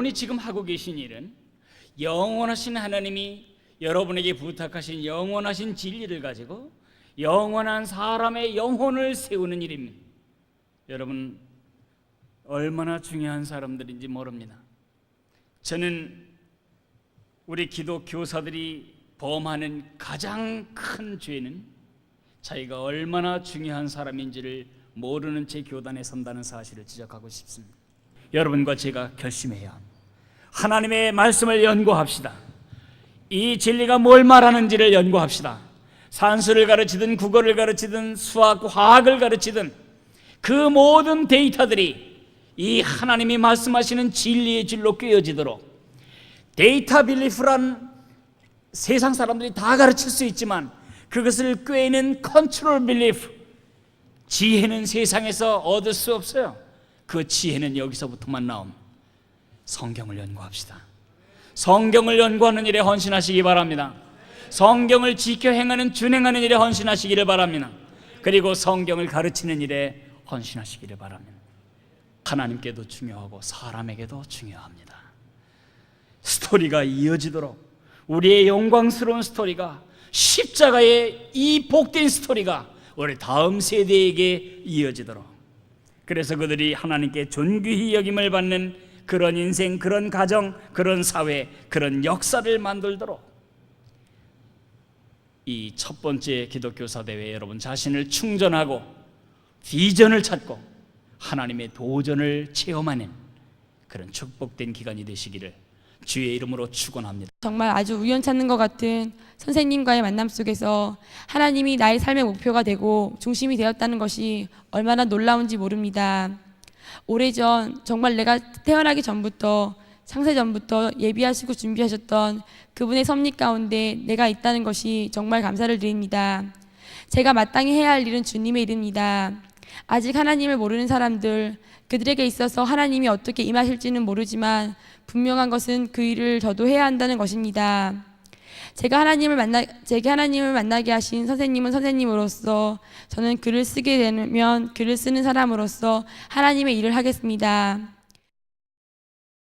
여러분이 지금 하고 계신 일은 영원하신 하나님이 여러분에게 부탁하신 영원하신 진리를 가지고 영원한 사람의 영혼을 세우는 일입니다. 여러분 얼마나 중요한 사람들인지 모릅니다. 저는 우리 기독 교사들이 범하는 가장 큰 죄는 자기가 얼마나 중요한 사람인지를 모르는 채 교단에 선다는 사실을 지적하고 싶습니다. 여러분과 제가 결심해야 합니다. 하나님의 말씀을 연구합시다. 이 진리가 뭘 말하는지를 연구합시다. 산수를 가르치든 국어를 가르치든 수학, 화학을 가르치든 그 모든 데이터들이 이 하나님이 말씀하시는 진리의 질로 꿰어지도록 데이터 빌리프란 세상 사람들이 다 가르칠 수 있지만 그것을 꿰는 컨트롤 빌리프 지혜는 세상에서 얻을 수 없어요. 그 지혜는 여기서부터만 나옵니다. 성경을 연구합시다. 성경을 연구하는 일에 헌신하시기 바랍니다. 성경을 지켜 행하는 준행하는 일에 헌신하시기를 바랍니다. 그리고 성경을 가르치는 일에 헌신하시기를 바랍니다. 하나님께도 중요하고 사람에게도 중요합니다. 스토리가 이어지도록 우리의 영광스러운 스토리가 십자가의 이 복된 스토리가 우리 다음 세대에게 이어지도록 그래서 그들이 하나님께 존귀히 여김을 받는 그런 인생, 그런 가정, 그런 사회, 그런 역사를 만들도록 이 첫 번째 기독교사 대회 여러분 자신을 충전하고 비전을 찾고 하나님의 도전을 체험하는 그런 축복된 기간이 되시기를 주의 이름으로 축원합니다. 정말 아주 우연찮는 것 같은 선생님과의 만남 속에서 하나님이 나의 삶의 목표가 되고 중심이 되었다는 것이 얼마나 놀라운지 모릅니다. 오래전 정말 내가 태어나기 전부터 창세 전부터 예비하시고 준비하셨던 그분의 섭리 가운데 내가 있다는 것이 정말 감사를 드립니다. 제가 마땅히 해야 할 일은 주님의 일입니다. 아직 하나님을 모르는 사람들, 그들에게 있어서 하나님이 어떻게 임하실지는 모르지만 분명한 것은 그 일을 저도 해야 한다는 것입니다. 제가 하나님을 만나 제게 하나님을 만나게 하신 선생님은 선생님으로서 저는 글을 쓰게 되면 글을 쓰는 사람으로서 하나님의 일을 하겠습니다.